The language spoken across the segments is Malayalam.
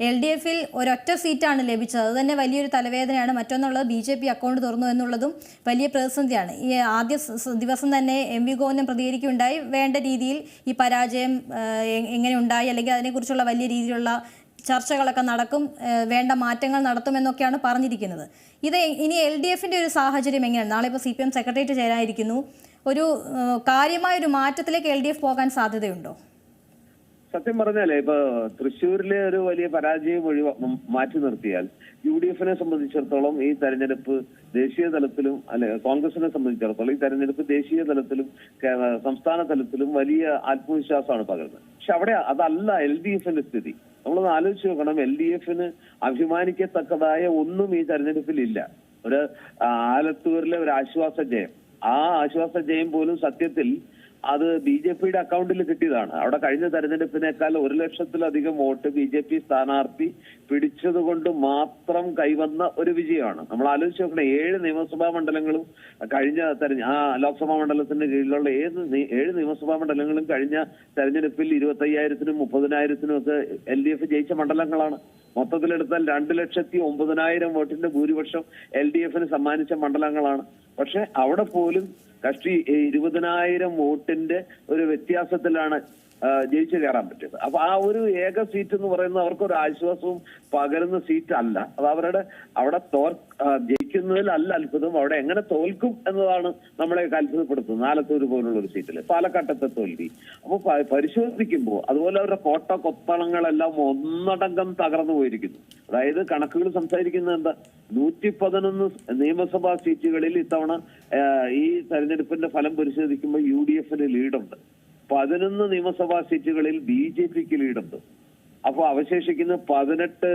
എൽ ഡി എഫിൽ ഒരൊറ്റ സീറ്റാണ് ലഭിച്ചത്. അത് തന്നെ വലിയൊരു തലവേദനയാണ്. മറ്റൊന്നുള്ളത് ബി ജെ പി അക്കൗണ്ട് തുറന്നു എന്നുള്ളതും വലിയ പ്രതിസന്ധിയാണ്. ഈ ആദ്യ ദിവസം തന്നെ എം വി ഗോവിന്ദൻ പ്രതികരിക്കുകയുണ്ടായി. വേണ്ട രീതിയിൽ ഈ പരാജയം എങ്ങനെ ഉണ്ടായി അല്ലെങ്കിൽ അതിനെക്കുറിച്ചുള്ള വലിയ രീതിയിലുള്ള ചർച്ചകളൊക്കെ നടക്കും വേണ്ട മാറ്റങ്ങൾ നടത്തുമെന്നൊക്കെയാണ് പറഞ്ഞിരിക്കുന്നത്. ഇത് ഇനി എൽ ഡി എഫിന്റെ ഒരു സാഹചര്യം എങ്ങനെയാണ്? നാളെ ഇപ്പോൾ സി പി എം സെക്രട്ടേറിയറ്റ് ചേരാനിരിക്കുന്നു. ഒരു കാര്യമായൊരു മാറ്റത്തിലേക്ക് എൽ ഡി എഫ് പോകാൻ സാധ്യതയുണ്ടോ? സത്യം പറഞ്ഞാലേ ഇപ്പൊ തൃശ്ശൂരിലെ ഒരു വലിയ പരാജയം ഒഴിവ മാറ്റി നിർത്തിയാൽ യു ഡി എഫിനെ സംബന്ധിച്ചിടത്തോളം ഈ തെരഞ്ഞെടുപ്പ് ദേശീയ തലത്തിലും അല്ലെ കോൺഗ്രസിനെ സംബന്ധിച്ചിടത്തോളം ഈ തെരഞ്ഞെടുപ്പ് ദേശീയ തലത്തിലും സംസ്ഥാന തലത്തിലും വലിയ ആത്മവിശ്വാസമാണ് പകരുന്നത്. പക്ഷെ അവിടെ അതല്ല എൽ ഡി എഫിന്റെ സ്ഥിതി. നമ്മളൊന്ന് ആലോചിച്ച് നോക്കണം എൽ ഡി എഫിന് അഭിമാനിക്കത്തക്കതായ ഒന്നും ഈ തെരഞ്ഞെടുപ്പിൽ ഇല്ല. ഒരു ആലത്തൂരിലെ ഒരു ആശ്വാസ ജയം. ആ ആശ്വാസ ജയം പോലും സത്യത്തിൽ അത് ബി ജെ പിയുടെ അക്കൗണ്ടിൽ കിട്ടിയതാണ്. അവിടെ കഴിഞ്ഞ തെരഞ്ഞെടുപ്പിനേക്കാൾ ഒരു ലക്ഷത്തിലധികം വോട്ട് ബി ജെ പി സ്ഥാനാർത്ഥി പിടിച്ചതുകൊണ്ട് മാത്രം കൈവന്ന ഒരു വിജയമാണ്. നമ്മൾ ആലോചിച്ച് നോക്കണം ഏഴ് നിയമസഭാ മണ്ഡലങ്ങളും കഴിഞ്ഞ തെരഞ്ഞ ആ ലോക്സഭാ മണ്ഡലത്തിന് കീഴിലുള്ള ഏത് ഏഴ് നിയമസഭാ മണ്ഡലങ്ങളും കഴിഞ്ഞ തെരഞ്ഞെടുപ്പിൽ ഇരുപത്തയ്യായിരത്തിനും മുപ്പതിനായിരത്തിനും ഒക്കെ എൽ ഡി എഫ് ജയിച്ച മണ്ഡലങ്ങളാണ്. മൊത്തത്തിലെടുത്താൽ രണ്ട് ലക്ഷത്തി ഒമ്പതിനായിരം വോട്ടിന്റെ ഭൂരിപക്ഷം എൽ ഡി എഫിന് സമ്മാനിച്ച മണ്ഡലങ്ങളാണ്. പക്ഷെ അവിടെ പോലും കക്ഷി ഇരുപതിനായിരം വോട്ടിന്റെ ഒരു വ്യത്യാസത്തിലാണ് ജയിച്ചു കയറാൻ പറ്റിയത് അപ്പൊ ആ ഒരു ഏക സീറ്റ് എന്ന് പറയുന്നത് അവർക്ക് ഒരു ആശ്വാസവും പകരുന്ന സീറ്റ് അല്ല. അത് അവരുടെ അവിടെ ആ, ജയിക്കുന്നതിലല്ല അത്ഭുതം. അവിടെ എങ്ങനെ തോൽക്കും എന്നതാണ് നമ്മളെ അത്ഭുതപ്പെടുത്തുന്നത്. ആലത്തൂർ പോലുള്ള ഒരു സീറ്റിൽ പാലക്കാട്ടത്തെ തോൽവി. അപ്പൊ പരിശോധിക്കുമ്പോൾ അതുപോലെ അവരുടെ കോട്ട കൊത്തളങ്ങളെല്ലാം ഒന്നടങ്കം തകർന്നു പോയിരിക്കുന്നു. അതായത് കണക്കുകൾ സംസാരിക്കുന്നത് എന്താ? നൂറ്റി പതിനൊന്ന് നിയമസഭാ സീറ്റുകളിൽ ഇത്തവണ ഈ തെരഞ്ഞെടുപ്പിന്റെ ഫലം പരിശോധിക്കുമ്പോൾ യു ഡി എഫിന് ലീഡുണ്ട് പതിനൊന്ന് നിയമസഭാ സീറ്റുകളിൽ ബി ജെ പിക്ക് ലീഡുണ്ട്. അപ്പൊ അവശേഷിക്കുന്ന പതിനെട്ട്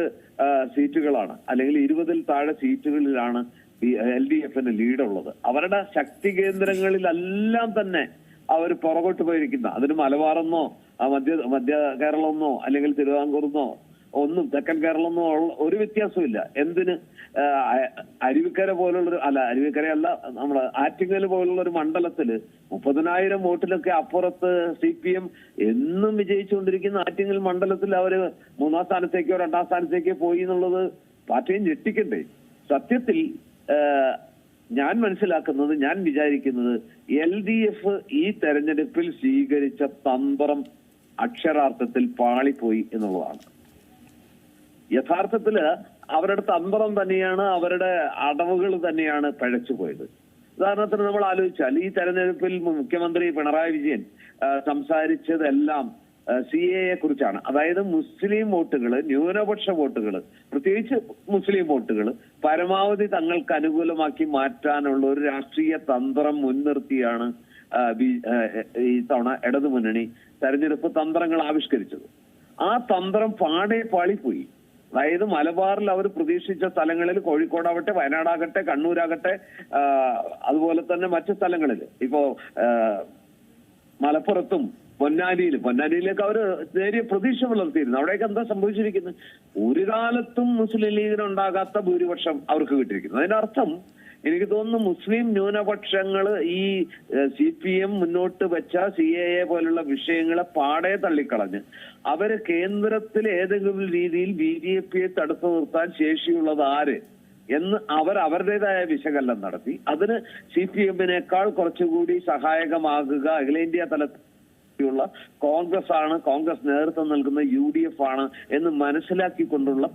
സീറ്റുകളാണ്. അല്ലെങ്കിൽ ഇരുപതിൽ താഴെ സീറ്റുകളിലാണ് എൽ ഡി എഫിന് ലീഡുള്ളത്. അവരുടെ ശക്തി കേന്ദ്രങ്ങളിലെല്ലാം തന്നെ അവർ പുറകോട്ട് പോയിരിക്കുന്ന. അതിന് മലബാറെന്നോ മധ്യ മധ്യ കേരളമെന്നോ അല്ലെങ്കിൽ തിരുവിതാംകൂറെന്നോ ഒന്നും തെക്കൻ കേരളമെന്നോ ഒരു വ്യത്യാസമില്ല എന്തിന്? അരുവിക്കര പോലുള്ള അല്ല അരുവിക്കര അല്ല നമ്മുടെ ആറ്റിങ്ങൽ പോലുള്ള ഒരു മണ്ഡലത്തിൽ മുപ്പതിനായിരം വോട്ടിലൊക്കെ അപ്പുറത്ത് സി പി എം എന്നും വിജയിച്ചുകൊണ്ടിരിക്കുന്ന ആറ്റിങ്ങൽ മണ്ഡലത്തിൽ അവർ മൂന്നാം സ്ഥാനത്തേക്കോ രണ്ടാം സ്ഥാനത്തേക്കോ പോയി എന്നുള്ളത് പാർട്ടിയെ ഞെട്ടിക്കണ്ടേ? സത്യത്തിൽ ഞാൻ മനസ്സിലാക്കുന്നത് ഞാൻ വിചാരിക്കുന്നത് എൽ ഡി എഫ് ഈ തെരഞ്ഞെടുപ്പിൽ സ്വീകരിച്ച തന്ത്രം അക്ഷരാർത്ഥത്തിൽ പാളിപ്പോയി എന്നുള്ളതാണ്. യഥാർത്ഥത്തിൽ അവരുടെ തന്ത്രം തന്നെയാണ് അവരുടെ അടവുകൾ തന്നെയാണ് പഴച്ചുപോയത് ഉദാഹരണത്തിന് നമ്മൾ ആലോചിച്ചാൽ ഈ തെരഞ്ഞെടുപ്പിൽ മുഖ്യമന്ത്രി പിണറായി വിജയൻ സംസാരിച്ചതെല്ലാം സി എ കുറിച്ചാണ്. അതായത് മുസ്ലിം വോട്ടുകൾ ന്യൂനപക്ഷ വോട്ടുകൾ പ്രത്യേകിച്ച് മുസ്ലിം വോട്ടുകൾ പരമാവധി തങ്ങൾക്ക് അനുകൂലമാക്കി മാറ്റാനുള്ള ഒരു രാഷ്ട്രീയ തന്ത്രം മുൻനിർത്തിയാണ് ഈ തവണ ഇടതുമുന്നണി തെരഞ്ഞെടുപ്പ് തന്ത്രങ്ങൾ ആവിഷ്കരിച്ചത്. ആ തന്ത്രം പാടെ പാളിപ്പോയി. അതായത് മലബാറിൽ അവർ പ്രതീക്ഷിച്ച സ്ഥലങ്ങളിൽ കോഴിക്കോടാവട്ടെ വയനാടാകട്ടെ കണ്ണൂരാകട്ടെ അതുപോലെ തന്നെ മറ്റു സ്ഥലങ്ങളിൽ. ഇപ്പോ മലപ്പുറത്തും പൊന്നാനിയിൽ പൊന്നാനിയിലേക്ക് അവർ നേരിയ പ്രതീക്ഷ പുലർത്തിയിരുന്നു. അവിടേക്ക് എന്താ സംഭവിച്ചിരിക്കുന്നത്? ഒരു കാലത്തും മുസ്ലിം ലീഗിനുണ്ടാകാത്ത ഭൂരിപക്ഷം അവർക്ക് കിട്ടിയിരിക്കുന്നു. അതിന്റെ അർത്ഥം എനിക്ക് തോന്നുന്നു മുസ്ലിം ന്യൂനപക്ഷങ്ങൾ ഈ സി പി എം മുന്നോട്ട് വെച്ച സി എ എ പോലുള്ള വിഷയങ്ങളെ പാടെ തള്ളിക്കളഞ്ഞ് അവർ കേന്ദ്രത്തിൽ ഏതെങ്കിലും രീതിയിൽ ബി ജെ പിയെ തടുത്തു നിർത്താൻ ശേഷിയുള്ളത് ആര് എന്ന് അവർ അവരുടേതായ വിശകലനം നടത്തി. അതിന് സി പി എമ്മിനേക്കാൾ കുറച്ചുകൂടി സഹായകമാകുക അഖിലേന്ത്യാ തലത്തിലുള്ള കോൺഗ്രസ് ആണ് കോൺഗ്രസ് നേതൃത്വം നൽകുന്ന യു ഡി എഫ് ആണ് എന്ന് മനസ്സിലാക്കിക്കൊണ്ടുള്ള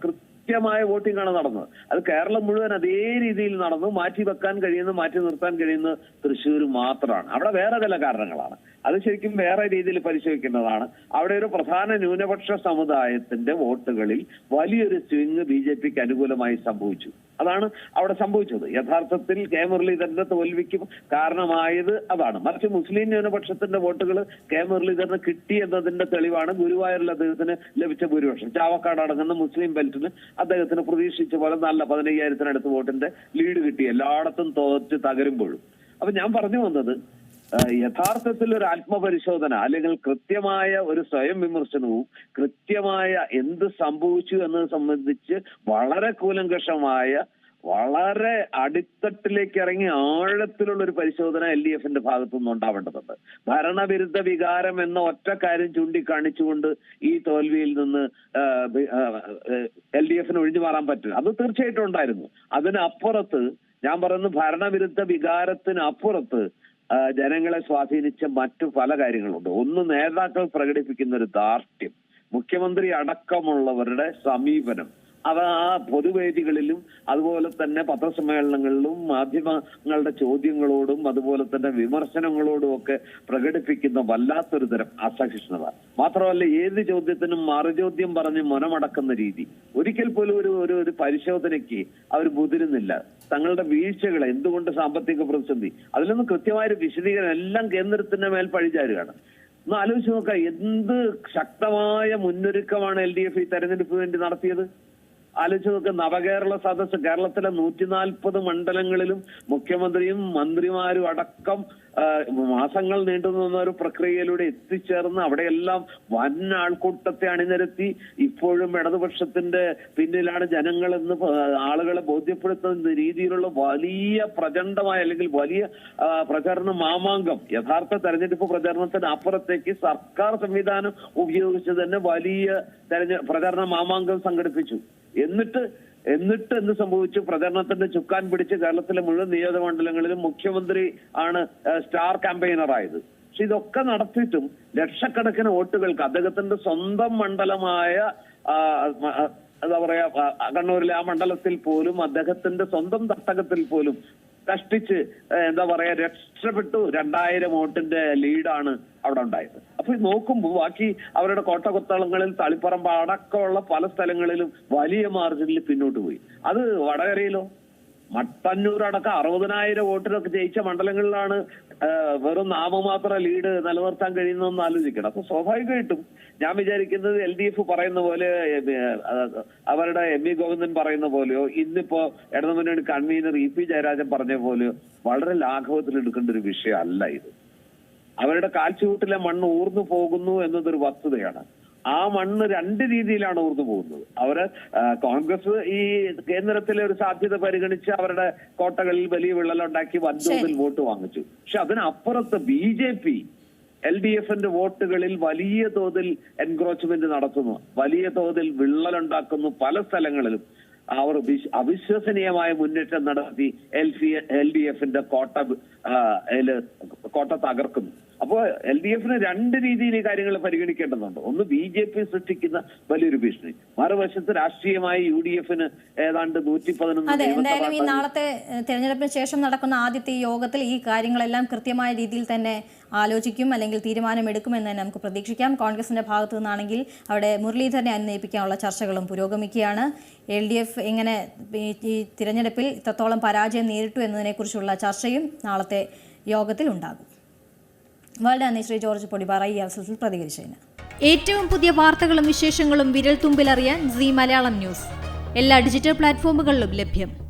കൃത്യമായ വോട്ടിംഗ് ആണ് നടന്നത്. അത് കേരളം മുഴുവൻ അതേ രീതിയിൽ നടന്നു. മാറ്റി വെക്കാൻ കഴിയുന്നു മാറ്റി നിർത്താൻ കഴിയുന്ന തൃശ്ശൂർ മാത്രമാണ്. അവിടെ വേറെ ചില കാരണങ്ങളാണ്. അത് ശരിക്കും വേറെ രീതിയിൽ പരിശോധിക്കേണ്ടതാണ് അവിടെ ഒരു പ്രധാന ന്യൂനപക്ഷ സമുദായത്തിന്റെ വോട്ടുകളിൽ വലിയൊരു സ്വിങ് ബി ജെ പിക്ക് അനുകൂലമായി സംഭവിച്ചു. അതാണ് അവിടെ സംഭവിച്ചത്. യഥാർത്ഥത്തിൽ കെ മുരളീധരന്റെ തോൽവിക്ക് കാരണമായത് അതാണ്. മറിച്ച് മുസ്ലിം ന്യൂനപക്ഷത്തിന്റെ വോട്ടുകൾ കെ മുരളീധരന് കിട്ടി എന്നതിന്റെ തെളിവാണ് ഗുരുവായൂരിൽ അദ്ദേഹത്തിന് ലഭിച്ച ഭൂരിപക്ഷം. ചാവക്കാട് അടങ്ങുന്ന മുസ്ലിം ബെൽറ്റിന് അദ്ദേഹത്തിന് പ്രതീക്ഷിച്ച പോലെ നല്ല പതിനയ്യായിരത്തിനടുത്ത് വോട്ടിന്റെ ലീഡ് കിട്ടി. എല്ലായിടത്തും തോറ്റ് തകരുമ്പോഴും. അപ്പൊ ഞാൻ പറഞ്ഞു വന്നത് യഥാർത്ഥത്തിൽ ഒരു ആത്മപരിശോധന അല്ലെങ്കിൽ കൃത്യമായ ഒരു സ്വയം വിമർശനവും കൃത്യമായ എന്ത് സംഭവിച്ചു എന്നത് സംബന്ധിച്ച് വളരെ കൂലങ്കഷമായ വളരെ അടിത്തട്ടിലേക്ക് ഇറങ്ങി ആഴത്തിലുള്ള ഒരു പരിശോധന എൽ ഡി എഫിന്റെ ഭാഗത്തു നിന്ന് ഉണ്ടാവേണ്ടതുണ്ട്. ഭരണവിരുദ്ധ വികാരം എന്ന ഒറ്റ കാര്യം ചൂണ്ടിക്കാണിച്ചുകൊണ്ട് ഈ തോൽവിയിൽ നിന്ന് എൽ ഡി എഫിന് ഒഴിഞ്ഞു മാറാൻ പറ്റില്ല. അത് തീർച്ചയായിട്ടും ഉണ്ടായിരുന്നു. അതിനപ്പുറത്ത് ഞാൻ പറയുന്നു ഭരണവിരുദ്ധ വികാരത്തിന് അപ്പുറത്ത് ആ, ജനങ്ങളെ സ്വാധീനിച്ച മറ്റു പല കാര്യങ്ങളുണ്ട്. ഒന്ന് നേതാക്കൾ പ്രകടിപ്പിക്കുന്ന ഒരു ധാർഷ്ട്യം. മുഖ്യമന്ത്രി അടക്കമുള്ളവരുടെ സമീപനം. അവ ആ പൊതുവേദികളിലും അതുപോലെ തന്നെ പത്രസമ്മേളനങ്ങളിലും മാധ്യമങ്ങളുടെ ചോദ്യങ്ങളോടും അതുപോലെ തന്നെ വിമർശനങ്ങളോടും ഒക്കെ പ്രകടിപ്പിക്കുന്ന വല്ലാത്തൊരു തരം അസഹിഷ്ണുത. മാത്രമല്ല ഏത് ചോദ്യത്തിനും മറുചോദ്യം പറഞ്ഞ് മനമടക്കുന്ന രീതി. ഒരിക്കൽ പോലും ഒരു ഒരു ഒരു പരിശോധനയ്ക്ക് അവർ മുതിരുന്നില്ല. തങ്ങളുടെ വീഴ്ചകൾ എന്തുകൊണ്ട് സാമ്പത്തിക പ്രതിസന്ധി? അതിലൊന്നും കൃത്യമായൊരു വിശദീകരണം എല്ലാം കേന്ദ്രത്തിന്റെ മേൽ പഴിചാരുകയാണ്. ഒന്ന് ആലോചിച്ച് നോക്കാം എന്ത് ശക്തമായ മുന്നൊരുക്കമാണ് എൽ ഡി എഫ് ഈ തെരഞ്ഞെടുപ്പ് വേണ്ടി നടത്തിയത്? ആലോചിച്ച് നോക്ക് നവകേരള സദസ് കേരളത്തിലെ നൂറ്റി നാൽപ്പത് മണ്ഡലങ്ങളിലും മുഖ്യമന്ത്രിയും മന്ത്രിമാരും അടക്കം മാസങ്ങൾ മാസങ്ങൾ നീണ്ടുനിന്ന ഒരു പ്രക്രിയയിലൂടെ എത്തിച്ചേർന്ന് അവിടെയെല്ലാം വൻ ആൾക്കൂട്ടത്തെ അണിനിരത്തി ഇപ്പോഴും ഇടതുപക്ഷത്തിന്റെ പിന്നിലാണ് ജനങ്ങൾ എന്ന് ആളുകളെ ബോധ്യപ്പെടുത്തുന്ന രീതിയിലുള്ള വലിയ പ്രചണ്ഡമായ അല്ലെങ്കിൽ വലിയ പ്രചരണ മാമാങ്കം യഥാർത്ഥ തെരഞ്ഞെടുപ്പ് പ്രചരണത്തിന് അപ്പുറത്തേക്ക് സർക്കാർ സംവിധാനം ഉപയോഗിച്ച് തന്നെ വലിയ തെരഞ്ഞെ പ്രചരണ മാമാങ്കം സംഘടിപ്പിച്ചു. എന്നിട്ട് എന്നിട്ട് എന്ത് സംഭവിച്ചു? പ്രചരണത്തിന്റെ ചുക്കാൻ പിടിച്ച് കേരളത്തിലെ മുഴുവൻ നിയോജകമണ്ഡലങ്ങളിലും മുഖ്യമന്ത്രി ആണ് സ്റ്റാർ ക്യാമ്പയിനർ ആയത്. പക്ഷെ ഇതൊക്കെ നടത്തിയിട്ടും ലക്ഷക്കണക്കിന് വോട്ടുകൾക്ക് അദ്ദേഹത്തിന്റെ സ്വന്തം മണ്ഡലമായ എന്താ പറയാ കണ്ണൂരിലെ ആ മണ്ഡലത്തിൽ പോലും അദ്ദേഹത്തിന്റെ സ്വന്തം തട്ടകത്തിൽ പോലും കഷ്ടിച്ച് എന്താ പറയാ രക്ഷപ്പെട്ടു. രണ്ടായിരം വോട്ടിന്റെ ലീഡാണ് അവിടെ ഉണ്ടായത്. അപ്പൊ നോക്കുമ്പോ ബാക്കി അവരുടെ കോട്ടകൊത്തളങ്ങളിൽ തളിപ്പറമ്പ് അടക്കമുള്ള പല സ്ഥലങ്ങളിലും വലിയ മാർജിനിൽ പിന്നോട്ട് പോയി. അത് വടകരയിലോ മട്ടന്നൂർ അടക്കം അറുപതിനായിരം വോട്ടിനൊക്കെ ജയിച്ച മണ്ഡലങ്ങളിലാണ് വെറും നാമമാത്ര ലീഡ് നിലനിർത്താൻ കഴിയുന്നതെന്ന് ആലോചിക്കണം. അപ്പൊ സ്വാഭാവികമായിട്ടും ഞാൻ വിചാരിക്കുന്നത് എൽ ഡി എഫ് പറയുന്ന പോലെ അവരുടെ എം വി ഗോവിന്ദൻ പറയുന്ന പോലെയോ ഇന്നിപ്പോ ഇടതുമുന്നണി കൺവീനർ ഇ പി ജയരാജൻ പറഞ്ഞ പോലെയോ വളരെ ലാഘവത്തിൽ എടുക്കേണ്ട ഒരു വിഷയമല്ല ഇത്. അവരുടെ കാൽച്ചുവട്ടിലെ മണ്ണ് ഊർന്നു പോകുന്നു എന്നതൊരു വസ്തുതയാണ്. ആ മണ്ണ് രണ്ട് രീതിയിലാണ് ഓർത്തു പോകുന്നത്. അവർ കോൺഗ്രസ് ഈ കേന്ദ്രത്തിലെ ഒരു സാധ്യത പരിഗണിച്ച് അവരുടെ കോട്ടകളിൽ വലിയ വിള്ളലുണ്ടാക്കി വൻതോതിൽ വോട്ട് വാങ്ങിച്ചു. പക്ഷെ അതിനപ്പുറത്ത് B J P L D എഫിന്റെ വോട്ടുകളിൽ വലിയ തോതിൽ എൻക്രോച്ച്മെന്റ് നടത്തുന്നു. വലിയ തോതിൽ വിള്ളലുണ്ടാക്കുന്നു പല സ്ഥലങ്ങളിലും. അവർ അവിശ്വസനീയമായ മുന്നേറ്റം നടത്തി എൽ സി എൽ ഡി എഫിന്റെ കോട്ട കോട്ട തകർക്കുന്നു. അപ്പോ എൽ ഡി എഫിന് രണ്ട് രീതിയിൽ ഈ കാര്യങ്ങൾ പരിഗണിക്കേണ്ടതുണ്ട്. ഒന്ന് ബി ജെ പി സൃഷ്ടിക്കുന്ന വലിയൊരു ഭീഷണി. മറുവശത്ത് രാഷ്ട്രീയമായി യു ഡി എഫിന് ഏതാണ്ട് നൂറ്റി പതിനൊന്ന് എന്തായാലും ഈ നാളത്തെ തെരഞ്ഞെടുപ്പിന് ശേഷം നടക്കുന്ന ആദ്യത്തെ യോഗത്തിൽ ഈ കാര്യങ്ങളെല്ലാം കൃത്യമായ രീതിയിൽ തന്നെ ആലോചിക്കും അല്ലെങ്കിൽ തീരുമാനമെടുക്കുമെന്ന് തന്നെ നമുക്ക് പ്രതീക്ഷിക്കാം. കോൺഗ്രസിന്റെ ഭാഗത്തു നിന്നാണെങ്കിൽ അവിടെ മുരളീധരനെ അന്വയിപ്പിക്കാനുള്ള ചർച്ചകളും പുരോഗമിക്കുകയാണ്. എൽ ഡി എഫ് എങ്ങനെ ഈ തിരഞ്ഞെടുപ്പിൽ ഇത്രത്തോളം പരാജയം നേരിട്ടു എന്നതിനെക്കുറിച്ചുള്ള ചർച്ചയും നാളത്തെ യോഗത്തിൽ ഉണ്ടാകും വളരെ നന്ദി ശ്രീ ജോർജ് പൊടിപാറ ഈ അവസരത്തിൽ പ്രതികരിച്ചതിന് ഏറ്റവും പുതിയ വാർത്തകളും വിശേഷങ്ങളും വിരൽ തുമ്പിലറിയാൻ സി മലയാളം ന്യൂസ്. എല്ലാ ഡിജിറ്റൽ പ്ലാറ്റ്ഫോമുകളിലും ലഭ്യം.